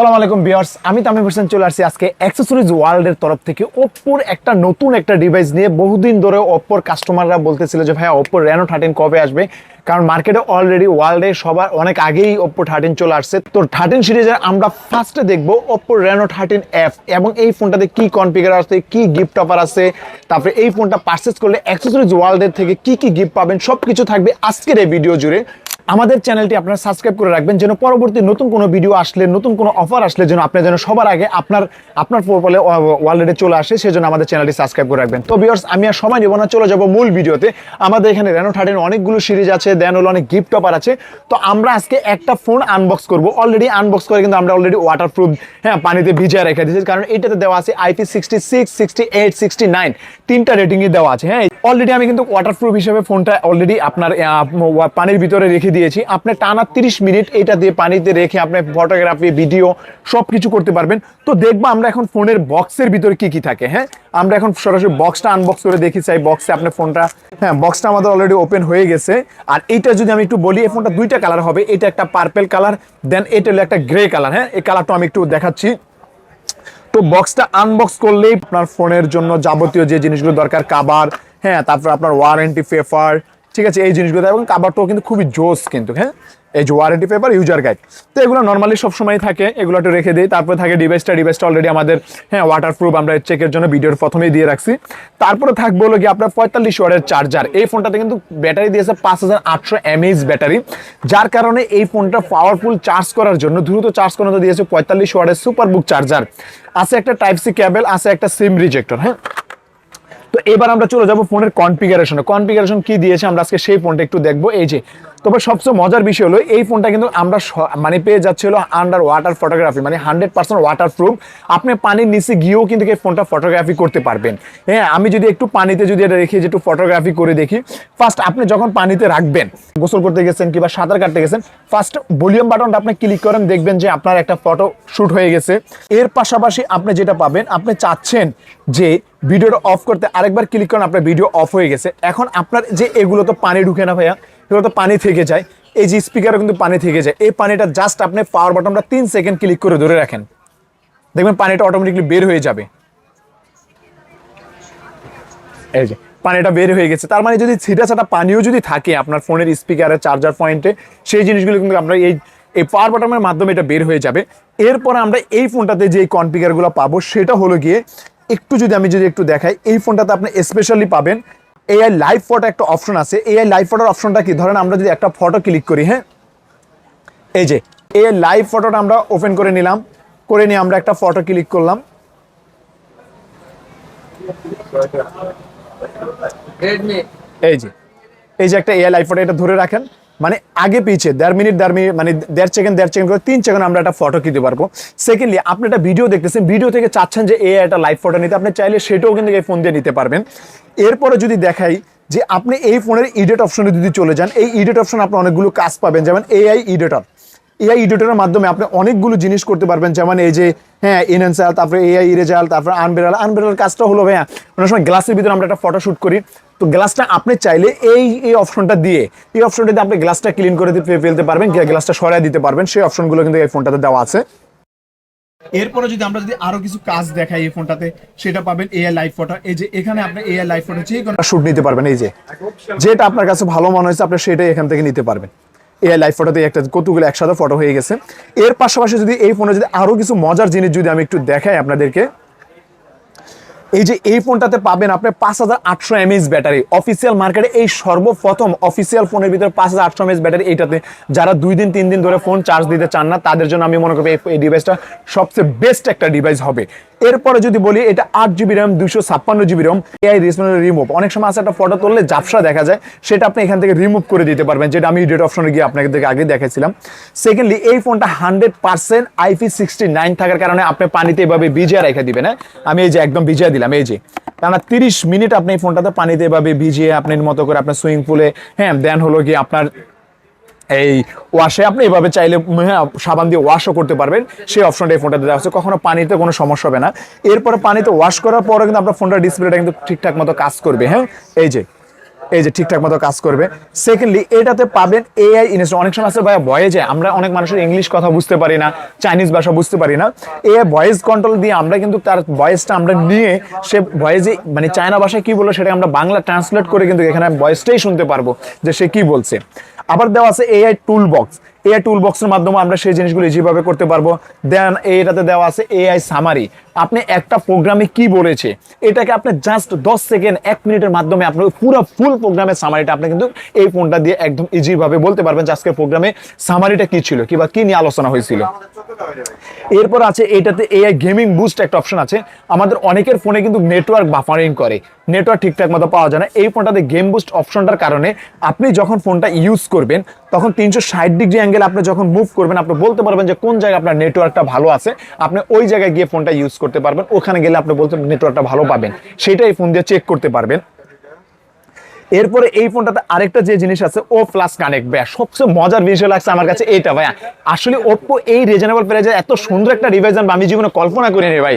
আসসালামু আলাইকুম বিয়ার্স আমি তামিম হোসেন চলে আসছি আজকে অ্যাক্সেসরিজ ওয়ার্ল্ডের তরফ থেকে ওপ্পোর একটা নতুন একটা ডিভাইস নিয়ে বহুদিন ধরে ওপ্পোর কাস্টমাররা বলতেছিল যে, ভাইয়া ওপ্পো রেনো থার্টিন কবে আসবে? কারণ মার্কেটে অলরেডি ওয়ার্ল্ডে সবার অনেক আগেই ওপ্পো থার্টিন চলে আসছে। তো থার্টিন সিরিজের আমরা ফার্স্টে দেখব ওপ্পো রেনো থার্টিন এফ এবং এই ফোনটাতে কি কনফিগার আছে, কি গিফট অফার আছে, তারপরে এই ফোনটা পারচেস করলে অ্যাক্সেসরিজ ওয়ার্ল্ডের থেকে কি কি গিফট পাবেন সব কিছু থাকবে আজকের এই ভিডিও জুড়ে। আমাদের চ্যানেলটি আপনারা সাবস্ক্রাইব করে রাখবেন যেন পরবর্তী নতুন কোনো ভিডিও আসলে, নতুন কোনো অফার আসলে যেন আপনি যেন সবার আগে আপনার আপনার প্রোফাইলে ওয়ালেটে চলে আসে, সেজন্য আমাদের চ্যানেলটি সাবস্ক্রাইব করে রাখবেন। তো বিয়ার্স আমি আর সময় নেব না, চলে যাব মূল ভিডিওতে আমাদের এখানে রেনো থার্টিন অনেকগুলো সিরিজ আছে দেন হলো অনেক গিফট অফার আছে। তো আমরা আজকে একটা ফোন আনবক্স করব। অলরেডি আনবক্স করে কিন্তু আমরা অলরেডি ওয়াটার প্রুফ হ্যাঁ পানিতে ভিজিয়ে রেখে দিয়েছি। কারণ এটাতে দেওয়া আছে IP sixty six sixty eight sixty nine তিনটা রেটিংয়ে দেওয়া আছে হ্যাঁ। অলরেডি আমি কিন্তু ওয়াটার প্রুফ হিসেবে ফোনটা অলরেডি আপনার পানির ভিতরে রেখে দিয়েছি। আপনি টানা তিরিশ মিনিট এটা দিয়ে পানিতে রেখে আপনি ফটোগ্রাফি ভিডিও সব কিছু করতে পারবেন। তো দেখব আমরা এখন ফোনের বক্সের ভিতরে কি কি থাকে হ্যাঁ? আমরা এখন সরাসরি বক্সটা আনবক্স করে দেখি চাই বক্সে আপনার ফোনটা হ্যাঁ বক্সটা আমাদের অলরেডি ওপেন হয়ে গেছে। আর এইটা যদি আমি একটু বলি, এই ফোনটা দুইটা কালার হবে। এটা একটা পার্পেল কালার দেন এটা হলো একটা গ্রে কালার হ্যাঁ? এই কালারটা আমি একটু দেখাচ্ছি। তো বক্সটা আনবক্স করলেই আপনার ফোনের জন্য যাবতীয় যে জিনিসগুলো দরকার কাবার হ্যাঁ তারপর আপনার ওয়ারেন্টি পেপার ঠিক আছে, এই জিনিসগুলো এবং কাবারটাও কিন্তু খুবই জোস কিন্তু হ্যাঁ? এই যে ওয়ারেন্টি পেপার ইউজার গাইড তো এগুলো নর্মালি সবসময় থাকে এগুলো একটু রেখে দিই। তারপরে থাকে ডিভাইসটা ডিভাইসটা অলরেডি আমাদের হ্যাঁ ওয়াটার প্রুফ আমরা চেকের জন্য ভিডিওর প্রথমেই দিয়ে রাখছি। তারপরে থাকবে হলো কি আপনার পঁয়তাল্লিশ ওয়ার্ডের চার্জার এই ফোনটাতে কিন্তু ব্যাটারি দিয়েছে পাঁচ হাজার আটশো এমএইচ ব্যাটারি যার কারণে এই ফোনটা পাওয়ারফুল চার্জ করার জন্য, দ্রুত চার্জ করাতে দিয়েছে পঁয়তাল্লিশ ওয়ার্ডের সুপার বুক চার্জার আছে একটা টাইপ সি ক্যাবেল আছে একটা সিম রিজেক্টর হ্যাঁ? এবার আমরা চলে যাব ফোনের কনফিগারেশনে কনফিগারেশন কি দিয়েছে? আমরা আজকে সেই ফোনটা একটু দেখব। এই যে তবে সবচেয়ে মজার বিষয় হলো, এই ফোনটা কিন্তু আমরা মানে পেয়ে যাচ্ছে হলো আন্ডার ওয়াটার ফটোগ্রাফি মানে হান্ড্রেড পার্সেন্ট ওয়াটার প্রুফ আপনি পানির নিচে গিয়েও কিন্তু এই ফোনটা ফটোগ্রাফি করতে পারবেন। হ্যাঁ আমি যদি একটু পানিতে যদি এটা রেখে একটু ফটোগ্রাফি করে দেখি ফার্স্ট আপনি যখন পানিতে রাখবেন, গোসল করতে গেছেন কিংবা সাঁতার কাটতে গেছেন ফার্স্ট ভলিউম বাটনটা আপনি ক্লিক করেন, দেখবেন যে আপনার একটা ফটো শ্যুট হয়ে গেছে। এর পাশাপাশি আপনি যেটা পাবেন, আপনি চাচ্ছেন যে ভিডিওটা অফ করতে আরেকবার ক্লিক করেন, আপনার ভিডিও অফ হয়ে গেছে। এখন আপনার যে এগুলো তো পানি ঢুকে না ভাইয়া এগুলো তো পানি থেকে যায়। এই যে স্পিকারও কিন্তু পানি থেকে যায়। এই পানিটা জাস্ট আপনি পাওয়ার বাটনটা তিন সেকেন্ড ক্লিক করে ধরে রাখেন। দেখবেন পানিটা অটোমেটিকলি বের হয়ে যাবে। এই যে, পানিটা বের হয়ে গেছে। তার মানে যদি ছিটা ছাটা পানিও যদি থাকে আপনার ফোনের স্পিকারে চার্জার পয়েন্টে সেই জিনিসগুলো কিন্তু আমরা এই এই পাওয়ার বাটনের মাধ্যমে এটা বের হয়ে যাবে। এরপরে আমরা এই ফোনটাতে যে কনফিগারগুলো পাবো, সেটা হলো গিয়ে একটু যদি আমি যদি একটু দেখাই, এই ফোনটাতে আপনি স্পেশালি পাবেন এআই লাইভ ফটো একটা অপশন আছে। এআই লাইভ ফটোর অপশনটা কি? ধরেন আমরা যদি একটা ফটো ক্লিক করি হ্যাঁ? এই যে এআই লাইভ ফটোটা আমরা ওপেন করে নিলাম। করে নিয়ে আমরা একটা ফটো ক্লিক করলাম। এই যে এই যে একটা এআই লাইভ ফটো এটা ধরে রাখেন। মানে আগে পিছে দেড় মিনিট দেড় মিনিট মানে দেড় সেকেন্ড দেড় সেকেন্ড করে তিন সেকেন্ড আমরা একটা ফটো দিতে পারব। সেকেন্ডলি আপনি একটা ভিডিও দেখতেছেন ভিডিও থেকে চাচ্ছেন যে এই একটা লাইভ ফটো নিতে, আপনি চাইলে সেটাও কিন্তু এই ফোন দিয়ে নিতে পারবেন। এরপরে যদি দেখাই যে আপনি এই ফোনের ইডিট অপশনে যদি চলে যান, এই ইডিট অপশন আপনি অনেকগুলো কাজ পাবেন, যেমন এআই ইডিটর এআই এডিটরের মাধ্যমে আপনি অনেকগুলো জিনিস করতে পারবেন, যেমন এই যে হ্যাঁ ইনএনসাল তারপরে এআই ইরেজাল তারপরে আনবেরাল আনবেরাল কাজটা হলো, ভাইয়া, অনেক সময় গ্লাসের ভিতরে আমরা একটা ফটো শুট করি তো গ্লাসটা আপনি চাইলে এই এই অপশনটা দিয়ে এই অপশনটা দিয়ে আপনি গ্লাসটা ক্লিন করে দিতে ফেলতে পারবেন গ্লাসটা সরাই দিতে পারবেন। সেই অপশনগুলো কিন্তু এই ফোনটাতে দেওয়া আছে। এরপরে যদি আমরা যদি আরও কিছু কাজ দেখাই এই ফোনটাতে সেটা পাবেন এআই লাইভ ফটো এই যে এখানে আপনি এআই লাইভ ফটো যে কোনো শুট নিতে পারবেন এই যে। যেটা আপনার কাছে ভালো মনে হয়েছে আপনি সেটাই এখান থেকে নিতে পারবেন। এআই লাইভ ফটোতে একটা কতগুলো একসাথে ফটো হয়ে গেছে। এর পাশাপাশি যদি এই ফোনে যদি আরও কিছু মজার জিনিস যদি আমি একটু দেখাই আপনাদেরকে এই যে এই ফোনটাতে পাবেন আপনি পাঁচ হাজার আটশো এমএস ব্যাটারি। অফিসিয়াল মার্কেটে এই সর্বপ্রথম অফিসিয়াল ফোনের ভিতরে পাঁচ হাজার আটশো এমএস ব্যাটারি এইটাতে। যারা দুই দিন, তিন দিন ধরে ফোন চার্জ দিতে চান না, তাদের জন্য আমি মনে করি এই- এই ডিভাইসটা সবচেয়ে বেস্ট একটা ডিভাইস হবে। এরপরে যদি বলি, এটা আট জিবি র্যাম দুশো ছাপ্পান্ন জিবি র্যাম এআই রিমুভ অনেক সময় আছে একটা ফটো তুললে জাপসা দেখা যায়, সেটা আপনি এখান থেকে রিমুভ করে দিতে পারবেন, যেটা আমি ডেট অপশনে গিয়ে আপনাকে আগে দেখাইছিলাম। সেকেন্ডলি এই ফোনটা hundred percent IP sixty nine থাকার কারণে আপনি পানিতে এভাবে ভিজিয়ে রেখে দিবেন হ্যাঁ? আমি এই যে একদম ভিজিয়ে দিলাম, এই যে। কেননা তিরিশ মিনিট আপনি এই ফোনটাতে পানিতে এভাবে ভিজিয়ে আপনার মতো করে আপনার সুইমিং পুলে হ্যাঁ দেন হলো গিয়ে আপনার এই ওয়াশে আপনি এভাবে চাইলে হ্যাঁ, সাবান দিয়ে ওয়াশও করতে পারবেন। সেই অপশনটা এই ফোনটা দেওয়া হচ্ছে কখনো পানিতে কোনো সমস্যা হবে না। এরপরে পানিতে ওয়াশ করার পরে কিন্তু আপনার ফোনটা ডিসপ্লেটা কিন্তু ঠিকঠাক মতো কাজ করবে হ্যাঁ? এই যে এই যে ঠিকঠাক মতো কাজ করবে। সেকেন্ডলি এটাতে পাবেন এআই ইনস্টল অনেক সময় আছে ভাই ভয়েজে আমরা অনেক মানুষের ইংলিশ কথা বুঝতে পারি না চাইনিজ ভাষা বুঝতে পারি না। এআই ভয়েস কন্ট্রোল দিয়ে আমরা কিন্তু তার ভয়েসটা আমরা নিয়ে সে ভয়েজে মানে চায়না ভাষায় কি বলল সেটা আমরা বাংলা ট্রান্সলেট করে কিন্তু এখানে ভয়েসটাই শুনতে পারব যে সে কি বলছে। আবার দেওয়া আছে AI toolbox AI tool বক্সের মাধ্যমে আমরা সেই জিনিসগুলো ইজিভাবে করতে পারব। দেন এটাতে দেওয়া আছে এআই সামারি আপনি একটা প্রোগ্রামে কি বলেছে, এটাকে আপনি জাস্ট দশ সেকেন্ড এক মিনিটের মাধ্যমে আপনার পুরো ফুল প্রোগ্রামের সামারিটা আপনি কিন্তু এই ফোনটা দিয়ে একদম ইজিভাবে বলতে পারবেন যে আজকের প্রোগ্রামে সামারিটা কি ছিল, কিংবা কি নিয়ে আলোচনা হয়েছিল। এরপর আছে এটাতে এআই গেমিং বুস্ট একটা অপশন আছে। আমাদের অনেকের ফোনে কিন্তু নেটওয়ার্ক বাফারিং করে। নেটওয়ার্ক ঠিকঠাক মতো পাওয়া যায় না। এই ফোনটাতে গেম বুস্ট অপশনটার কারণে আপনি যখন ফোনটা ইউজ করবেন, তখন তিনশো ষাট ডিগ্রি অ্যাঙ্গেল আপনি যখন মুভ করবেন, আপনি বলতে পারবেন যে কোন জায়গায় আপনার নেটওয়ার্কটা ভালো আছে। আপনি ওই জায়গায় গিয়ে ফোনটা ইউজ করতে পারবেন। ওখানে গেলে আপনি বলতে নেটওয়ার্কটা ভালো পাবেন। সেটাই ফোন দিয়ে চেক করতে পারবেন। এরপরে এই ফোনটাতে আরেকটা যে জিনিস আছে ও প্লাস কানেক্ট ভাইয়া। সবচেয়ে মজার বিষয় লাগছে আমার কাছে এইটা ভাইয়া। আসলে ওপ্পো এই রিজনেবল প্রাইজে এত সুন্দর একটা ডিভাইস আমি জীবনে কল্পনা করিনি ভাই।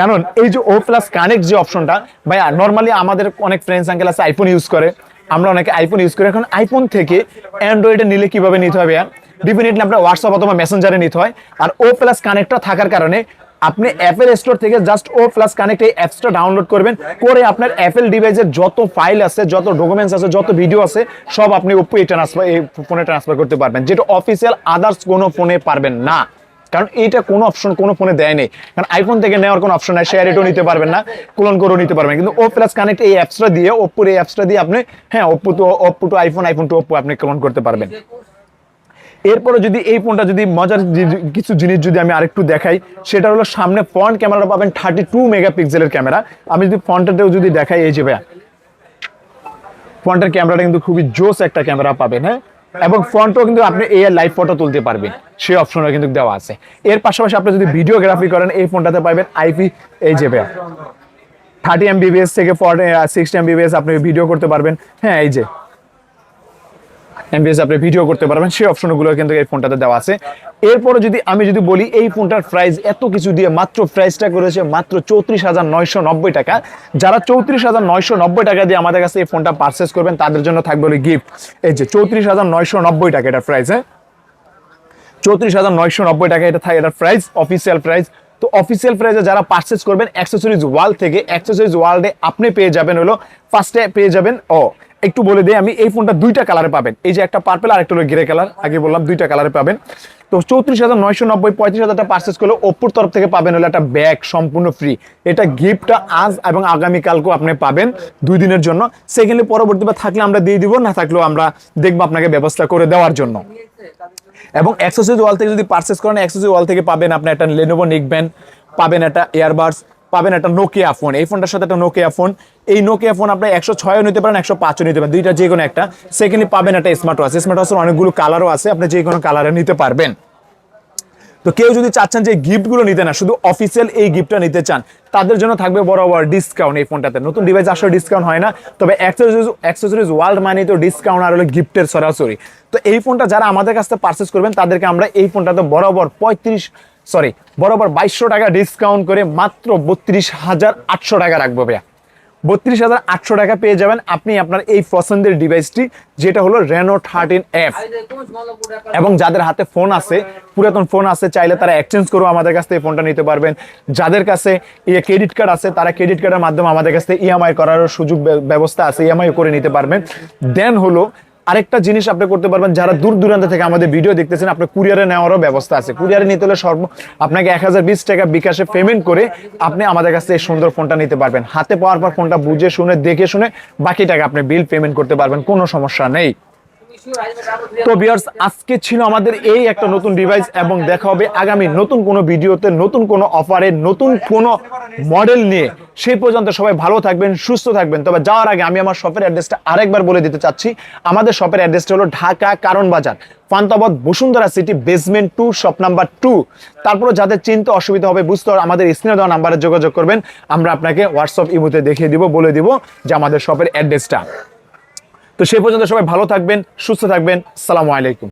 কারণ এই যে ও প্লাস কানেক্ট যে অপশনটা ভাইয়া নর্মালি আমাদের অনেক ফ্রেন্ডস আঙ্কেল আছে আইফোন ইউজ করে। আমরা অনেকে আইফোন ইউজ করি। এখন আইফোন থেকে অ্যান্ড্রয়েডে নিলে কীভাবে নিতে হবে ডেফিনেটলি আপনার হোয়াটসঅ্যাপ অথবা মেসেঞ্জারে নিতে হয়। আর ও প্লাস কানেক্টটা থাকার কারণে আপনি অ্যাপেল স্টোর থেকে জাস্ট ও প্লাস কানেক্ট এই অ্যাপসটা ডাউনলোড করবেন। করে আপনার অ্যাপেল ডিভাইসের যত ফাইল আছে, যত ডকুমেন্টস আছে, যত ভিডিও আছে, সব আপনি ওপো এই ট্রান্সফার এই ফোনে ট্রান্সফার করতে পারবেন, যেটা অফিসিয়াল আদার্স কোনো ফোনে পারবেন না। কারণ এইটা কোনো অপশন কোনো ফোনে দেয় নেই। কারণ আইফোন থেকে নেওয়ার কোনো অপশন নাই শেয়ার এটাও নিতে পারবেন না কুলন করেও নিতে পারবেন। কিন্তু ও প্লাস কানেক্ট এই অ্যাপসটা দিয়ে ওপ্পোর এই অ্যাপসটা দিয়ে আপনি হ্যাঁ Oppo to Oppo to iPhone iPhone to Oppo আপনি ক্লোন করতে পারবেন। এরপরে যদি এই ফোনটা যদি মজার কিছু জিনিস যদি আমি আরেকটু দেখাই, সেটা হলো সামনে ফ্রন্ট ক্যামেরা পাবেন থার্টি টু মেগাপিক্সেলের ক্যামেরা আমি যদি ফ্রন্টটাতেও যদি দেখাই, এই যে ভাইয়া ফ্রন্টের ক্যামেরাটা কিন্তু খুবই জোস একটা ক্যামেরা পাবেন হ্যাঁ? এবং ফ্রন্টও কিন্তু আপনি এ লাইভ ফটো তুলতে পারবেন। সেই অপশনও কিন্তু দেওয়া আছে। এর পাশাপাশি আপনি যদি ভিডিওগ্রাফি করেন, এই ফোনটাতে পাবেন আইপি এই যে থার্টি এমবিবিএস থেকে ফর্টি সিক্সটি এমবিবিএস আপনি ভিডিও করতে পারবেন। হ্যাঁ এই যে। এমবিএস আপনি ভিডিও করতে পারবেন, সেই অপশনগুলো কিন্তু এই ফোনটাতে দেওয়া আছে। এরপরে যদি আমি যদি বলি, এই ফোনটার প্রাইস এত কিছু দিয়ে মাত্র প্রাইসটা করেছে মাত্র চৌত্রিশ হাজার নয়শো নব্বই টাকা। যারা চৌত্রিশ হাজার নয়শো নব্বই টাকা দিয়ে আমাদের কাছে এই ফোনটা পারচেস করবেন, তাদের জন্য থাকবে হলো গিফট এই যে চৌত্রিশ হাজার নয়শো নব্বই টাকা এটার প্রাইস হ্যাঁ? চৌত্রিশ হাজার নয়শো নব্বই টাকা এটা থাকে এটার প্রাইস অফিসিয়াল প্রাইস তো অফিসিয়াল প্রাইসে যারা পারচেস করবেন অ্যাক্সেসরিজ ওয়াল থেকে অ্যাক্সেসরিজ ওয়ার্ল্ডে আপনি পেয়ে যাবেন হলো ফার্স্টে পেয়ে যাবেন, ও একটু বলে দিই, আমি এই ফোনটা দুইটা কালারে পাবেন। এই যে একটা পার্পেল আর একটা গ্রে কালার আগে বললাম দুইটা কালারে পাবেন। তো চৌত্রিশ হাজার নয়শো নব্বই, পঁয়ত্রিশ হাজারটা পার্চেস করলে ওপ্পোর তরফ থেকে পাবেন হলো একটা ব্যাগ সম্পূর্ণ ফ্রি এটা গিফটটা আজ এবং আগামীকালকেও আপনি পাবেন দুই দিনের জন্য। সেকেন্ডলি পরবর্তীতে থাকলে আমরা দিয়ে দিব, না থাকলেও আমরা দেখব আপনাকে ব্যবস্থা করে দেওয়ার জন্য। এবং অ্যাক্সেসরিজ ওয়াল থেকে যদি পারচেস করেন অ্যাক্সেসরিজ ওয়াল থেকে পাবেন আপনি একটা লেনোভো নিকবেন পাবেন একটা এয়ারবাডস পাবেন একটা নোকিয়া ফোন এই ফোনটার সাথে একটা নোকিয়া ফোন এই নোকিয়া ফোন আপনি একশো ছয়ও নিতে পারেন, একশো পাঁচও নিতে পারেন, দুইটা যে কোনো একটা। সেকেন্ডলি পাবেন একটা স্মার্ট ওয়াচ স্মার্ট ওয়াচের অনেকগুলো কালারও আছে, আপনি যে কোনো কালারে নিতে পারবেন। তো কেউ যদি চাচ্ছেন যে গিফটগুলো নিতে না, শুধু অফিসিয়াল এই গিফটটা নিতে চান, তাদের জন্য থাকবে বরাবর ডিসকাউন্ট এই ফোনটাতে নতুন ডিভাইস আসলে ডিসকাউন্ট হয় না, তবে অ্যাক্সেসরিজ অ্যাক্সেসরিজ ওয়ার্ল্ড মানে তো ডিসকাউন্ট আর হলো গিফটের সরাসরি। তো এই ফোনটা যারা আমাদের কাছ থেকে পারচেস করবেন, তাদেরকে আমরা এই ফোনটাতে বরাবর পঁয়ত্রিশ সরি বরাবর বাইশশো টাকা ডিসকাউন্ট করে মাত্র বত্রিশ হাজার আটশো টাকা রাখব ভাইয়া। বত্রিশ হাজার আটশো টাকা পেয়ে যাবেন আপনি আপনার এই পছন্দের ডিভাইসটি যেটা হলো রেনো থার্টিন এফ এবং যাদের হাতে ফোন আছে, পুরাতন ফোন আছে, চাইলে তারা এক্সচেঞ্জ করেও আমাদের কাছ থেকে ফোনটা নিতে পারবেন। যাদের কাছে ইয়ে ক্রেডিট কার্ড আছে, তারা ক্রেডিট কার্ডের মাধ্যমে আমাদের কাছ থেকে ইএমআই করারও সুযোগ ব্যবস্থা আছে ইএমআই করে নিতে পারবেন। দেন হলো আরেকটা জিনিস আপনি করতে পারবেন, যারা দূর দূরান্ত থেকে আমাদের ভিডিও দেখতেছেন আপনি কুরিয়ারে নেওয়ারও ব্যবস্থা আছে। কুরিয়ারে নিতে হলে সর্ব আপনাকে এক হাজার বিশ টাকা বিকাশে পেমেন্ট করে আপনি আমাদের কাছ এই সুন্দর ফোনটা নিতে পারবেন। হাতে পাওয়ার পর ফোনটা বুঝে শুনে, দেখে শুনে বাকি টাকা আপনি বিল পেমেন্ট করতে পারবেন, কোনো সমস্যা নেই। তো বিয়ার্স আজকে ছিল আমাদের এই একটা নতুন ডিভাইস এবং দেখা হবে আগামী নতুন কোনো ভিডিওতে নতুন কোনো অফারে নতুন কোনো মডেল নিয়ে। সেই পর্যন্ত সবাই ভালো থাকবেন, সুস্থ থাকবেন। তবে যাওয়ার আগে আমি আমার শপের অ্যাড্রেসটা আরেকবার বলে দিতে চাচ্ছি। আমাদের শপের অ্যাড্রেসটা হলো Dhaka Karwan Bazar Panthapath Bashundhara City basement two shop number two তারপরে যাদের চিন্তা অসুবিধা হবে, বুঝতে আমাদের স্ক্রিনে দেওয়া নাম্বারে যোগাযোগ করবেন। আমরা আপনাকে হোয়াটসঅ্যাপ ইমোতে দেখিয়ে দিব, বলে দিব যে আমাদের শপের অ্যাড্রেসটা তো সেই পর্যন্ত সবাই ভালো থাকবেন সুস্থ থাকবেন। সালামু আলাইকুম।